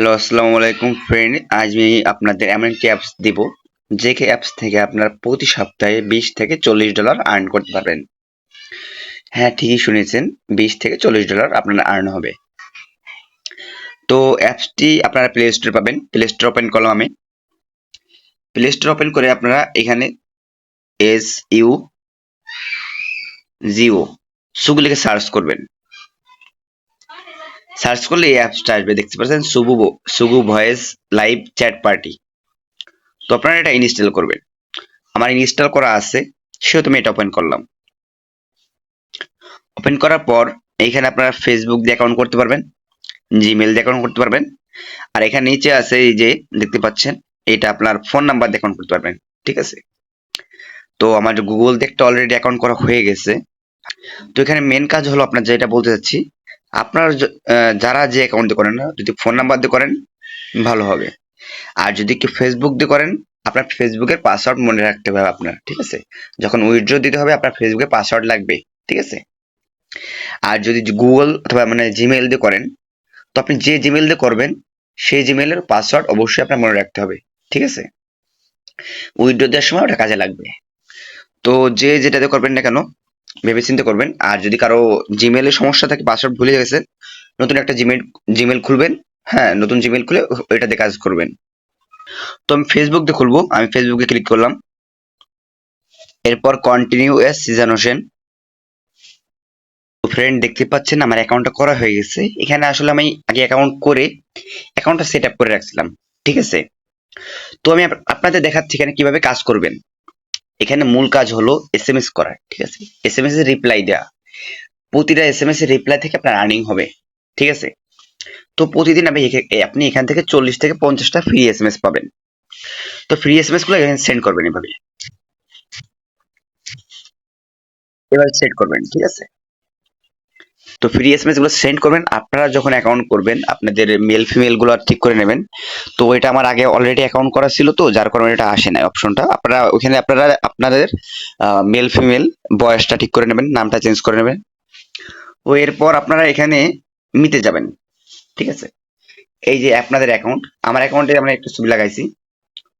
Hello আসসালামু আলাইকুম friend আজ আমি আপনাদের এমন একটি অ্যাপস দিব, যে অ্যাপস থেকে আপনারা প্রতি সপ্তাহে বিশ থেকে চল্লিশ ডলার আর্ন করতে পারবেন। হ্যাঁ ঠিকই শুনেছেন, বিশ থেকে চল্লিশ ডলার আপনার আর্ন হবে। তো অ্যাপসটি আপনারা প্লে স্টোরে পাবেন। প্লে স্টোর ওপেন করলাম আমি। প্লে স্টোর ওপেন করে আপনারা এখানে এস ইউ জিও সুগুলিকে সার্চ করবেন। সার্চ করলে এই অ্যাপসটা আসবে, দেখতে পাচ্ছেন? Sugo Sugo voice live chat party. তো আপনারা এটা ইনস্টল করবেন। আমার ইনস্টল করা আছে, সেও তুমি এটা ওপেন করলাম। ওপেন করার পর এখানে আপনারা ফেসবুক দিয়ে অ্যাকাউন্ট করতে পারবেন জিমেল দিয়ে অ্যাকাউন্ট করতে পারবেন, আর এখানে নিচে আছে এই যে, দেখতে পাচ্ছেন? এটা আপনার ফোন নাম্বার দিয়ে অ্যাকাউন্ট করতে পারবেন, ঠিক আছে? তো আমার গুগল দিয়ে একটা অলরেডি অ্যাকাউন্ট করা হয়ে গেছে। তো এখানে মেন কাজ হলো আপনার যেটা বলতে চাচ্ছি আপনার যারা যে অ্যাকাউন্ট দিয়ে করেন না, যদি ফোন নাম্বার দিয়ে করেন, ভালো হবে। আর যদি কি ফেসবুক দিয়ে করেন, আপনার ফেসবুকের পাসওয়ার্ড মনে রাখতে হবে আপনার, ঠিক আছে? যখন উইথড্র দিতে হবে, আপনার ফেসবুকে পাসওয়ার্ড লাগবে, ঠিক আছে? আর যদি গুগল অথবা মানে জিমেল দিয়ে করেন, তো আপনি যে জিমেল দিয়ে করবেন, সেই জিমেলের পাসওয়ার্ড অবশ্যই আপনার মনে রাখতে হবে, ঠিক আছে? উইথড্র দেওয়ার সময় ওটা কাজে লাগবে। তো যে যেটাতে করবেন না কেন ভেবে চিন্তে করবেন। আর যদি কারও জিমেলের সমস্যা থাকে পাসওয়ার্ড ভুলে গেছে, নতুন একটা জিমেল জিমেল খুলবেন। হ্যাঁ নতুন জিমেল খুলে ওইটাতে কাজ করবেন। তো আমি ফেসবুক দিয়ে খুলবো। আমি ফেসবুকে ক্লিক করলাম। এরপর continue as Sijan Hossain friend দেখতে পাচ্ছেন, আমার অ্যাকাউন্টটা করা হয়ে গেছে। এখানে আসলে আমি আগে অ্যাকাউন্ট করে অ্যাকাউন্টটা সেট আপ করে রাখছিলাম। ঠিক আছে? তো আমি আপ- আপনাদের দেখাচ্ছি এখানে কীভাবে কাজ করবেন। এখানে মূল কাজ হলো এস এম এস করা, ঠিক আছে? এস এম এস এর রিপ্লাই দেওয়া প্রতিটা এস এম এস এর রিপ্লাই থেকে আপনার আর্নিং হবে, ঠিক আছে? তো প্রতিদিন আপনি আপনি এখান থেকে চল্লিশ থেকে পঞ্চাশটা ফ্রি এস এম এস পাবেন। তো ফ্রি এস এম এসগুলো এখানে সেন্ড করবেন এভাবে। এবার সেট করবেন, ঠিক আছে? তো ফ্রি এস এম এসগুলো সেন্ড করবেন। আপনারা যখন অ্যাকাউন্ট করবেন, আপনাদের মেল ফিমেলগুলো ঠিক করে নেবেন। তো এটা আমার আগে অলরেডি অ্যাকাউন্ট করা ছিল তো, যার কারণে এটা আসে না অপশনটা আপনারা ওখানে আপনারা আপনাদের মেল ফিমেল বয়সটা ঠিক করে নেবেন, নামটা চেঞ্জ করে নেবেন। ও এরপর আপনারা এখানে মিতে যাবেন। ঠিক আছে? এই যে আপনাদের অ্যাকাউন্ট আমার অ্যাকাউন্টে আমরা একটু ছবি লাগাইছি।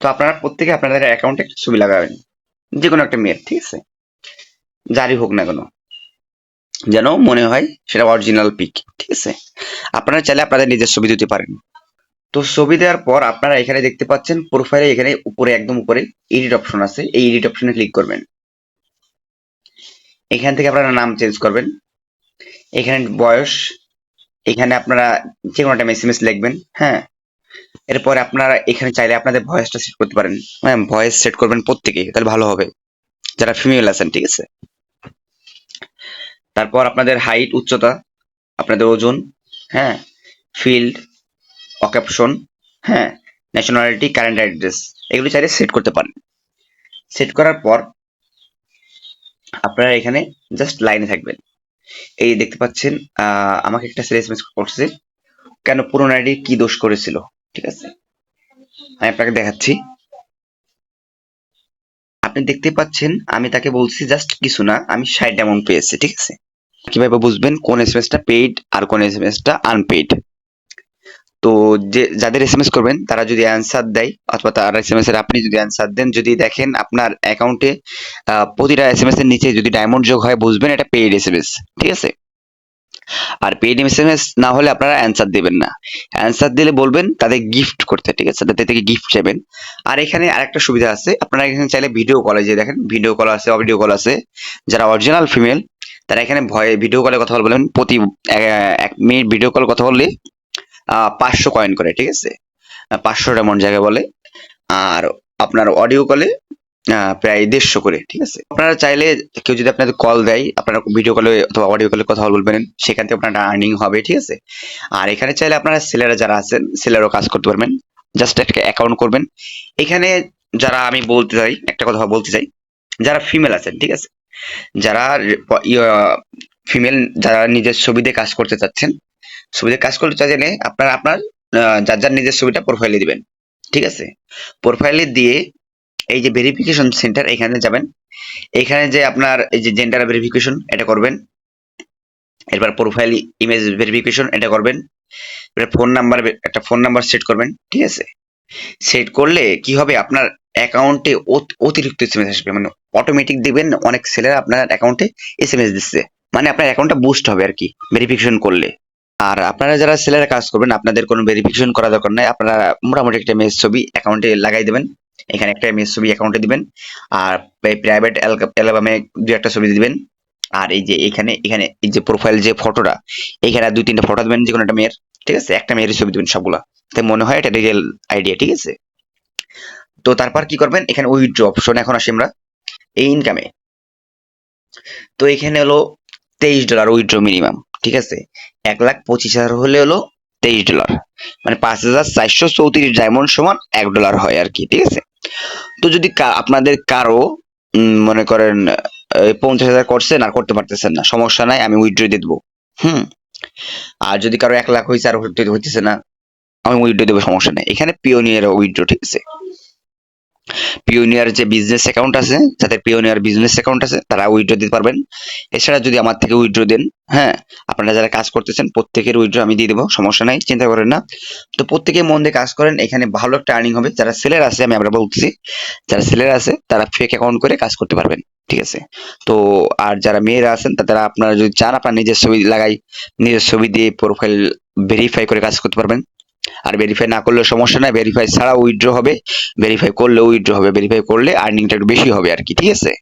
তো আপনারা প্রত্যেকে আপনাদের অ্যাকাউন্টে একটা ছবি লাগাবেন। যে কোনো একটা মেয়ের, ঠিক আছে? যারই হোক না কেন। যেন মনে হয় সেটা অরিজিনাল পিক ঠিক আছে? আপনারা চাইলে আপনাদের নিজের ছবি দিতে পারেন। তো ছবি দেওয়ার পর আপনারা এখানে দেখতে পাচ্ছেন প্রোফাইলে এখানে উপরে, একদম উপরে এডিট অপশন আছে। এই এডিট অপশনে ক্লিক করবেন। এখান থেকে আপনারা নাম চেঞ্জ করবেন। এখানে বয়স, এখানে আপনারা যে কোনো একটা এসএমএস লিখবেন হ্যাঁ? এরপরে আপনারা এখানে চাইলে আপনাদের ভয়েসটা সেট করতে পারেন। হ্যাঁ ভয়েস সেট করবেন প্রত্যেকেই, তাহলে ভালো হবে। যারা ফিমেল আছেন, ঠিক আছে? তারপর আপনাদের হাইট উচ্চতা, আপনাদের ওজন হ্যাঁ ফিল্ড অক্যাপশন হ্যাঁ ন্যাশনালিটি কারেন্ট অ্যাড্রেস এগুলি চাইলে সেট করতে পারেন। সেট করার পর আপনারা এখানে জাস্ট লাইনে থাকবেন। এই দেখতে পাচ্ছেন আমাকে একটা ছেলে এসএমএস করছে কেন পুরোনো আইডি কি দোষ করেছিল, ঠিক আছে? আমি আপনাকে দেখাচ্ছি। আপনি দেখতে পাচ্ছেন, আমি তাকে বলছি জাস্ট কিছু না, আমি ষাট অ্যামাউন্ট পেয়েছি, ঠিক আছে? কীভাবে বুঝবেন কোন এসএমএসটা পেইড আর কোন এসএমএসটা আনপেইড তো যে, যাদের এসএমএস করবেন, তারা যদি অ্যান্সার দেয়, অথবা তার এসএমএস এর আপনি যদি অ্যান্সার দেন, যদি দেখেন আপনার অ্যাকাউন্টে প্রতিটা এসএমএস এর নিচে যদি ডায়মন্ড যোগ হয়, বুঝবেন এটা পেইড এসএমএস ঠিক আছে? আর পেইড এসএমএস না হলে আপনারা অ্যান্সার দেবেন না। অ্যান্সার দিলে বলবেন তাদের গিফট করতে, ঠিক আছে? তাদের থেকে গিফট চাইবেন। আর এখানে আরেকটা সুবিধা আছে, আপনারা এখানে চাইলে ভিডিও কলে যে দেখেন ভিডিও কল আছে অডিও কল আছে, যারা অরিজিনাল ফিমেল তারা এখানে ভয়ে ভিডিও কলে কথা বলবেন প্রতি এক মিনিট ভিডিও কল কথা বললে পাঁচশো কয়েন করে, ঠিক আছে? পাঁচশো এমন জায়গায় বলে, আর আপনার অডিও কলে প্রায় দেড়শো করে, ঠিক আছে? আপনারা চাইলে কেউ যদি আপনাদের কল দেয়, আপনারা ভিডিও কলে অথবা অডিও কলে কথা বলবেন, সেখান থেকে আপনার আর্নিং হবে, ঠিক আছে? আর এখানে চাইলে আপনারা সেলারে যারা আছেন সেলারও কাজ করতে পারবেন জাস্ট একটা অ্যাকাউন্ট করবেন। এখানে যারা আমি বলতে চাই, একটা কথা বলতে চাই, যারা ফিমেল আছেন, ঠিক আছে? যারা ফিমেল যারা নিজের ছবিতে কাজ করতে চাচ্ছেন ছবি দিয়ে কাজ করতে চাইলে আপনারা আপনার যার যার নিজের ছবিটা প্রোফাইলে দিবেন, ঠিক আছে? প্রোফাইলে দিয়ে এই যে ভেরিফিকেশন সেন্টার এখানে যাবেন, এখানে যে আপনার এই যে জেন্ডার ভেরিফিকেশন এটা করবেন, এরপর প্রোফাইল ইমেজ ভেরিফিকেশন এটা করবেন এবার ফোন নাম্বার একটা ফোন নাম্বার সেট করবেন, ঠিক আছে? সেট করলে কি হবে আপনার অ্যাকাউন্টে অতিরিক্ত এসএমএস আসবে। মানে অটোমেটিক দিবেন, অনেক সেলের আপনার অ্যাকাউন্টে এসএমএস দিচ্ছে। মানে আপনার অ্যাকাউন্টটা বুস্ট হবে আর কি ভেরিফিকেশন করলে। আর আপনারা যারা সেলের কাজ করবেন, আপনাদের কোনো ভেরিফিকেশন করা দরকার নাই। আপনারা মোটামুটি একটা মেস ছবি অ্যাকাউন্টে লাগাই দেবেন। এখানে একটা মেস ছবি অ্যাকাউন্টে দিবেন। আর প্রাইভেট অ্যালবামে দু একটা ছবি দিবেন। আর এই যে এখানে এখানে এই যে প্রোফাইল যে ফটোটা এখানে দুই তিনটা ফটো দিবেন যে কোনো একটা মেয়ের। ঠিক আছে? একটা মেয়ের ছবি দিবেন সবগুলা। তাই মনে হয় এটা রিয়েল আইডিয়া ঠিক আছে? তো তারপর কি করবেন? এখানে উইথড্র অপশন এখন আসি আমরা, এই ইনকামে তো এখানে হলো তেইশ ডলার উইথড্র মিনিমাম ঠিক আছে? এক লাখ পঁচিশ হাজার হলে হলো তেইশ ডলার মানে পাঁচ হাজার চারশো চৌত্রিশ ডায়মন্ড সমান এক ডলার হয় আর কি, ঠিক আছে? তো যদি আপনাদের কারও মনে করেন পঞ্চাশ হাজার করছেন আর করতে পারতেছেন না, সমস্যা নাই, আমি উইথড্র দিয়ে দেবো। হুম? আর যদি কারও এক লাখ হয়েছে আর হইতে- হইতেছে না, আমি উইথড্র দেবো, সমস্যা নেই। এখানে পিওনিয়ার উইথড্র ঠিক আছে? পিওনিয়ার যে বিজনেস অ্যাকাউন্ট আছে যাদের পিওনিয়ার বিজনেস অ্যাকাউন্ট আছে, তারা উইথড্র দিতে পারবেন। এছাড়া যদি আমার থেকে উইথড্র দেন হ্যাঁ আপনারা যারা কাজ করতেছেন, প্রত্যেকের উইথড্র আমি দিয়ে দেবো, সমস্যা নাই, চিন্তা করেন না। তো প্রত্যেকে মন দিয়ে কাজ করেন, এখানে ভালো একটা আর্নিং হবে। যারা সেলের আছে, আমি আমরা বলতেছি, যারা সেলের আছে, তারা ফেক অ্যাকাউন্ট করে কাজ করতে পারবেন, ঠিক আছে? তো আর যারা মেয়েরা আছেন তারা আপনারা যদি চান, আপনার নিজের ছবি লাগাই, নিজের ছবি দিয়ে প্রোফাইল ভেরিফাই করে কাজ করতে পারবেন। আর ভেরিফাই না করলে সমস্যা নাই ভেরিফাই ছাড়া উইথড্র হবে। ভেরিফাই করলে উইথড্র হবে ভেরিফাই করলে আর্নিংটা একটু বেশি হবে আর কি, ঠিক আছে?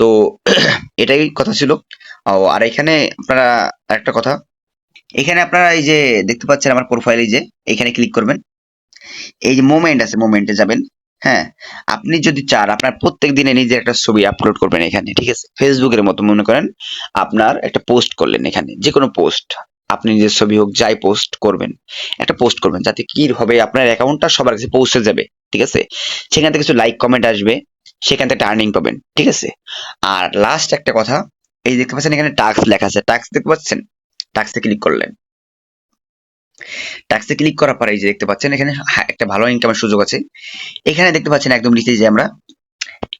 তো এটাই কথা ছিল। আর এখানে আপনারা একটা কথা। এখানে আপনারা এই যে দেখতে পাচ্ছেন আমার প্রোফাইল যে, এখানে ক্লিক করবেন। এই যে মোমেন্ট আছে মোমেন্টে যাবেন। হ্যাঁ আপনি যদি চান, আপনার প্রত্যেক দিনে নিজের একটা ছবি আপলোড করবেন এখানে, ঠিক আছে? ফেসবুকের মতো মনে করেন, আপনার একটা পোস্ট করলেন এখানে যে কোনো পোস্ট আপনি নিজের ছবি হোক যাই পোস্ট করবেন, একটা পোস্ট করবেন যাতে কি হবে, আপনার অ্যাকাউন্টটা সবার কাছে পৌঁছে যাবে, ঠিক আছে? সেখান থেকে কিছু লাইক কমেন্ট আসবে, সেখান থেকে আর্নিং পাবেন, ঠিক আছে? আর লাস্ট একটা কথা, এই দেখতে পাচ্ছেন এখানে টাক্স লেখা আছে টাক্স দেখতে পাচ্ছেন? টাক্সে ক্লিক করলেন। টাক্সে ক্লিক করার পরে এই যে দেখতে পাচ্ছেন, এখানে একটা ভালো ইনকামের সুযোগ আছে। এখানে দেখতে পাচ্ছেন একদম নিচে যে আমরা,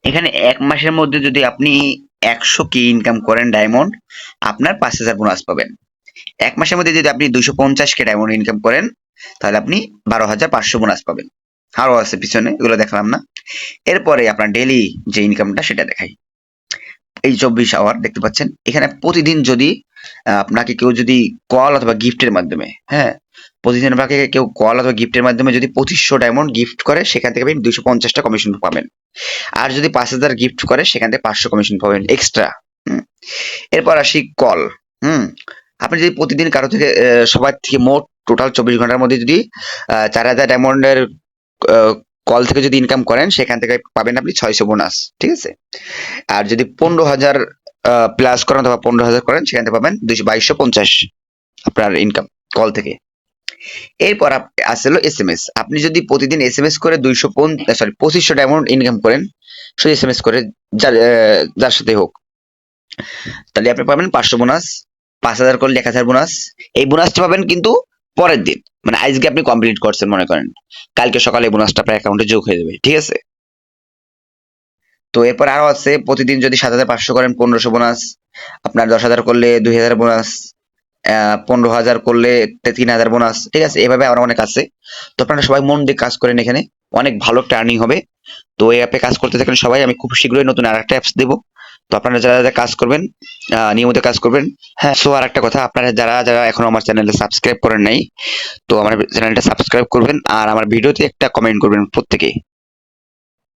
এখানে এক মাসের মধ্যে যদি আপনি একশো কি ইনকাম করেন ডায়মন্ড আপনার পাঁচ হাজার বোনাস পাবেন। এক মাসের মধ্যে যদি আপনি দুইশো পঞ্চাশ কে ডায়মন্ড ইনকাম করেন, তাহলে আপনি বারো হাজার পাঁচশো বোনাস পাবেন। আরও আছে পিছনে, এগুলো দেখালাম না। এরপরে আপনার ডেলি যে ইনকামটা সেটা দেখাই। এই চব্বিশ আওয়ার দেখতে পাচ্ছেন, এখানে প্রতিদিন যদি আপনাকে কেউ যদি কল অথবা গিফটের মাধ্যমে হ্যাঁ প্রতিদিন আপনাকে কেউ কল অথবা গিফটের মাধ্যমে যদি পঁচিশশো ডায়মন্ড গিফট করে, সেখান থেকে আপনি দুইশো পঞ্চাশটা কমিশন পাবেন। আর যদি পাঁচ হাজার গিফট করে, সেখান থেকে পাঁচশো কমিশন পাবেন এক্সট্রা এরপর আসি কল হুম। আপনি যদি প্রতিদিন কারও থেকে সবার থেকে মোট টোটাল চব্বিশ ঘণ্টার মধ্যে যদি চার হাজার ডায়মন্ডের কল থেকে যদি ইনকাম করেন, সেখান থেকে পাবেন আপনি ছয়শো বোনাস ঠিক আছে? আর যদি পনেরো হাজার প্লাস করেন অথবা পনেরো হাজার করেন, সেখান থেকে পাবেন দুইশো বাইশশো পঞ্চাশ আপনার ইনকাম কল থেকে। এরপর আসলো এস এম এস আপনি যদি প্রতিদিন এস এম এস করে দুইশো সরি পঁচিশশো ডায়মন্ড ইনকাম করেন, শুধু এস এম এস করে, যার যার সাথে হোক, তাহলে আপনি পাবেন পাঁচশো বোনাস পাঁচ হাজার করলে এক হাজার বোনাস এই বোনাসটা পাবেন কিন্তু পরের দিন। মানে আজকে আপনি কমপ্লিট করছেন মনে করেন। কালকে সকালে বোনাসটা আপনার অ্যাকাউন্টে যোগ হয়ে যাবে, ঠিক আছে? তো এরপর আরও আছে, প্রতিদিন যদি সাত হাজার পাঁচশো করেন, পনেরোশো বোনাস আপনার দশ হাজার করলে দুই হাজার বোনাস পনেরো হাজার করলে তিন হাজার বোনাস ঠিক আছে? এভাবে আরও অনেক আছে। তো আপনারা সবাই মন দিয়ে কাজ করেন এখানে। অনেক ভালো টার্নিং হবে। তো এই অ্যাপে কাজ করতে থাকেন সবাই। আমি খুব শীঘ্রই নতুন আর একটা অ্যাপস দেবো। তো আপনারা যারা যারা কাজ করবেন আহ, নিয়মিত কাজ করবেন হ্যাঁ। সো আর একটা কথা আপনারা যারা যারা এখনও আমার চ্যানেলটা সাবস্ক্রাইব করেন নাই তো আমার চ্যানেলটা সাবস্ক্রাইব করবেন আর আমার ভিডিওতে একটা কমেন্ট করবেন প্রত্যেকে